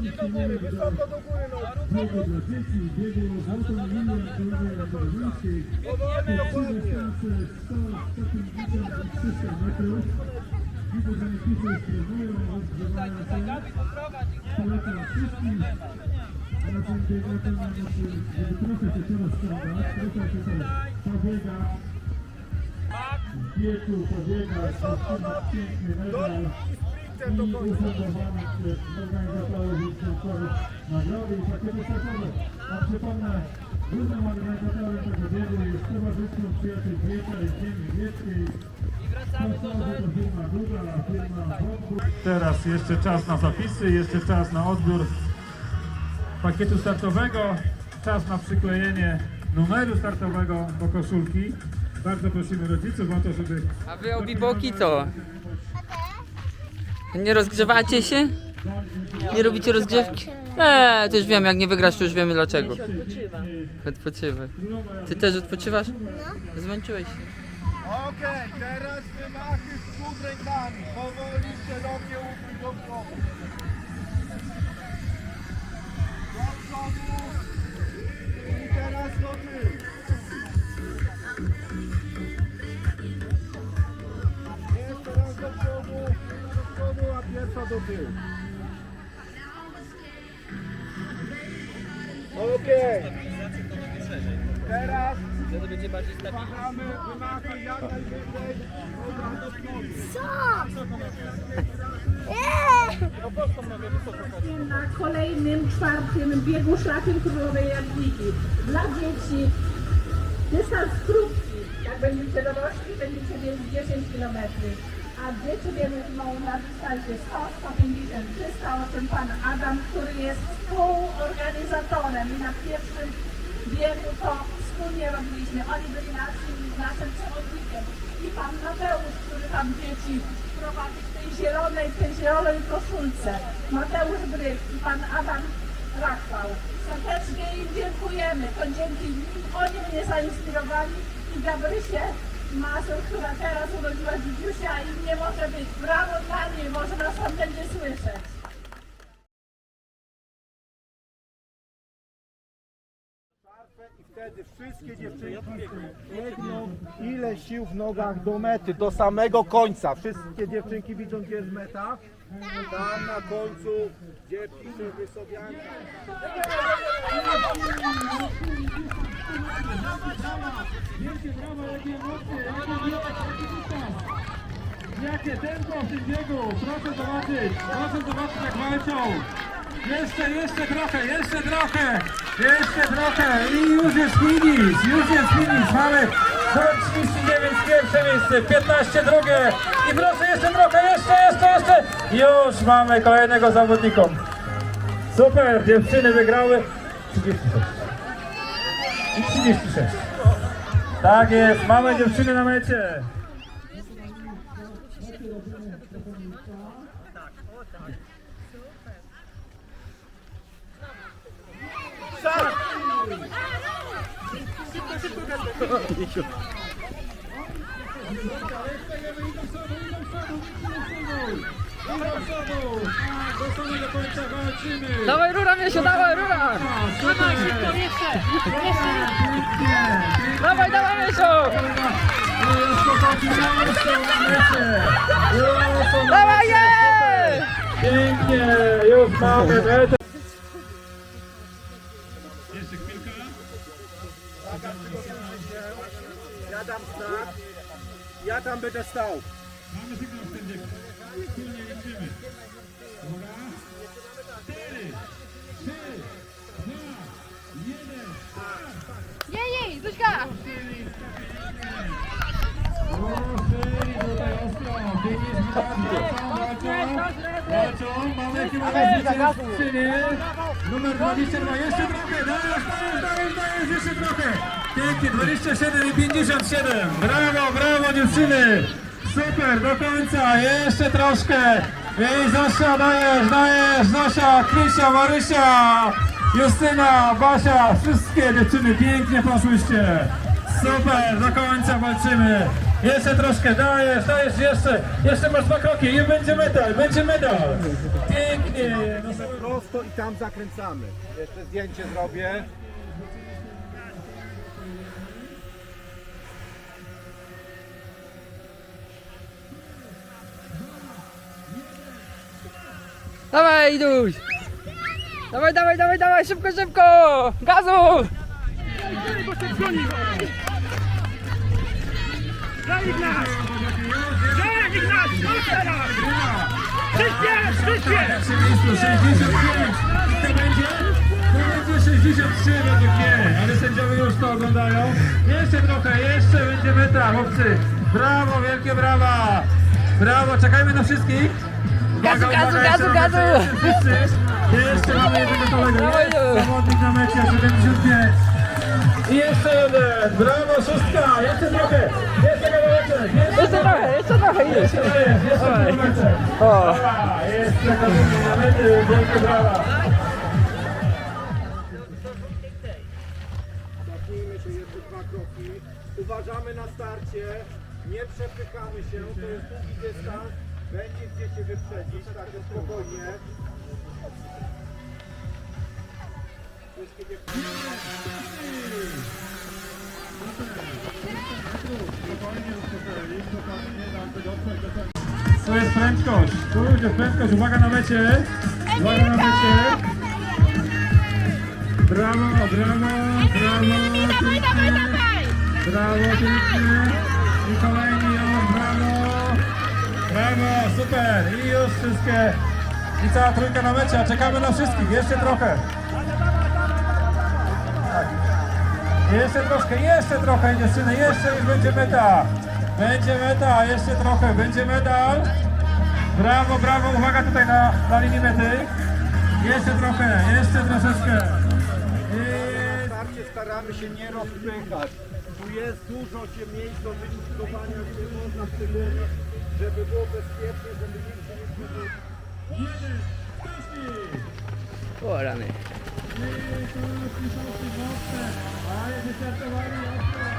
Nogi do góry, wysoko do góry nogi. Powoli, dokładnie. Wieku pobiega, przez organizatorów i członków nagrody i pakietu startowe. A przypomnę, głównym organizatorem tego biegu jest Towarzystwo Przyjaciół Wiecza i firma Wodbór. Teraz jeszcze czas na zapisy, jeszcze czas na odbiór pakietu startowego, czas na przyklejenie numeru startowego do koszulki. Bardzo prosimy rodziców o to, żeby A wy obiboki to? Nie rozgrzewacie się? Nie robicie rozgrzewki? Eee, to już wiem, jak nie wygrasz, to już wiemy dlaczego. Odpoczywaj. Ty też odpoczywasz? No. Zmęczyłeś się. Okej, teraz wymachy z przód rękami. Powoli szerokie ukryć do przodu. Do przodu. I teraz do tyłu. Pierwsza do tyłu. Okej. Teraz Wahamy, wymachy jak najwyżej. Dobra, do przodu. na kolejnym, czwartym biegu szlakiem królowej Jadwigi. Dla dzieci dystans krótki. Jak będziecie dorośli, będziecie mieli 10 km. A dzieci biegną na dystansie 100, 150, 300, o czym pan Adam, który jest współorganizatorem i na pierwszym biegu to wspólnie robiliśmy. Oni byli naszym, naszym przewodnikiem. I pan Mateusz, który tam dzieci prowadzi w tej zielonej, tej zielonej koszulce. Mateusz Bryk i pan Adam Rachwał. Serdecznie im dziękujemy. To dzięki nim oni mnie zainspirowali i Gabrysię Mazur, która teraz urodziła dzidziusia i nie może być. Brawo dla niej, może nas tam będzie słyszeć. Wtedy wszystkie dziewczynki biegną ile sił w nogach do mety, do samego końca. Wszystkie dziewczynki widzą, gdzie jest meta. Tam na końcu, gdzie pisze Wysobianka. Wielkie brawo, jakie emocje, jakie wielkie czas. Jakie tempo w tym biegu, proszę zobaczyć, proszę zobaczyć jak walczą. Jeszcze, jeszcze trochę, jeszcze trochę, jeszcze trochę i już jest finish, już jest finish. Mamy 39 pierwsze miejsce, 15 drugie i proszę jeszcze trochę, jeszcze, jeszcze, jeszcze. Już mamy kolejnego zawodnika. Super, dziewczyny wygrały 36 i 36. Tak jest, mamy dziewczyny na mecie. Do samego końca walczymy. Dawaj rura, Miesio, dawaj rura! Dawaj, szybko, jeszcze! Dawaj, dawaj, na mecie. Już są na Dawaj, je! Pięknie, już mamy metę. Ja dam znak. Ja tam będę stał. Mamy sygnał w tym biegu. Wspólnie liczymy. Uwaga. Cztery, trzy, dwa, jeden. Jej, jej, Zuśka! O, szyli tutaj ostro. Biegnie z walczą. Mamy jakie mamy skrzynie. Numer 22. Jeszcze trochę. Dajesz, dajesz, dajesz, dajesz. Jeszcze trochę. Pięknie. 27 i 57. Brawo, brawo dziewczyny. Super, do końca. Jeszcze troszkę. Ej, Zosia, dajesz, dajesz. Zosia, Krysia, Marysia, Justyna, Basia. Wszystkie dziewczyny pięknie poszłyście. Super, do końca walczymy. Jeszcze troszkę, dajesz, dajesz jeszcze. Jeszcze masz dwa kroki i będzie medal, będzie medal. Pięknie. No, Prosto prosto i tam zakręcamy. Jeszcze zdjęcie zrobię. Dawaj, Duś! Dawaj, dawaj, dawaj, dawaj, szybko, szybko! Gazu! Pierwsze miejsce 65. To będzie? To będzie 63 według mnie, ale sędziowie już to oglądają. Jeszcze trochę, jeszcze będzie meta, chłopcy. Brawo, wielkie brawa. Brawo, czekajmy na wszystkich. Gazu, gazu, gazu, gazu. Wszyscy. Jeszcze mamy jednego kolegę. Zawodnik na mecie, 75. I jeszcze jeden. Brawo, szóstka. Jeszcze trochę. Jeszcze kawałeczek. Jeszcze Jeszcze trochę, jeszcze trochę, idziesz. jest, jeszcze kawałeczek. O, Brawa, Jeszcze kawałeczek na mety, wielkie brawa. Zacznijmy się jeszcze dwa kroki. Uważamy na starcie. Nie przepychamy się. To jest długi dystans. Będzie gdzie się wyprzedzić. Także spokojnie. Tu jest prędkość, tu jest prędkość, uwaga na mecie, uwaga na mecie. Brawo, brawo, brawo, pięknie, brawo, pięknie. I kolejni, o, brawo, brawo, super. I już wszystkie, i cała trójka na mecie, a czekamy na wszystkich, jeszcze trochę. Jeszcze troszkę, jeszcze trochę dziewczyny, jeszcze już będzie meta. Będzie meta, jeszcze trochę, będzie medal. Brawo, brawo, uwaga tutaj na, na linii mety. Jeszcze trochę, jeszcze troszeczkę. I starcie staramy się nie rozpychać. Tu jest dużo się miejsc do wydyskutowania, gdzie można szczególnie, żeby było bezpiecznie, żeby nikt się nie zgubił. jeden. O rany.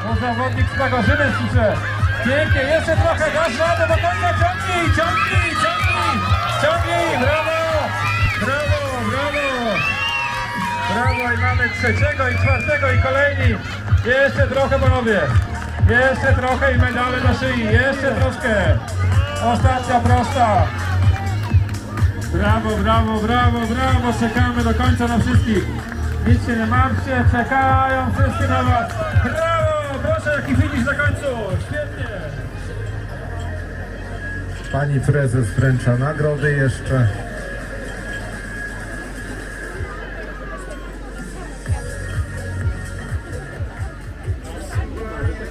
O zawodnik z Pagorzyny słyszę. Pięknie, jeszcze trochę, dasz radę do końca, ciągnij, ciągnij, ciągnij, ciągnij, brawo, brawo, brawo. Brawo i mamy trzeciego i czwartego i kolejni. Jeszcze trochę panowie. Jeszcze trochę i medale na szyi, jeszcze troszkę. Ostatnia prosta. Brawo, brawo, brawo, brawo, czekamy do końca na wszystkich. Nic się nie martwcie, czekają wszyscy na was. Brawo, proszę, jaki finisz na końcu, świetnie. Pani prezes wręcza nagrody jeszcze.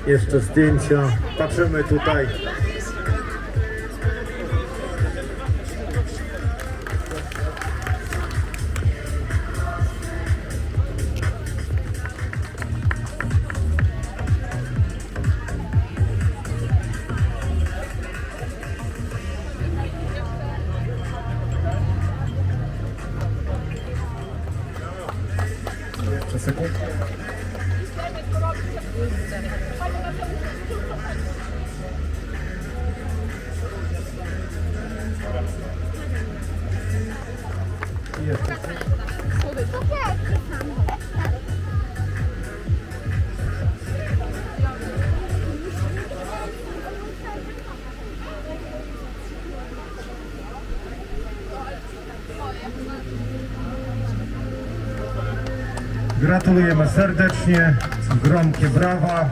Jeszcze zdjęcia. Patrzymy tutaj. better. Gratulujemy serdecznie, gromkie brawa.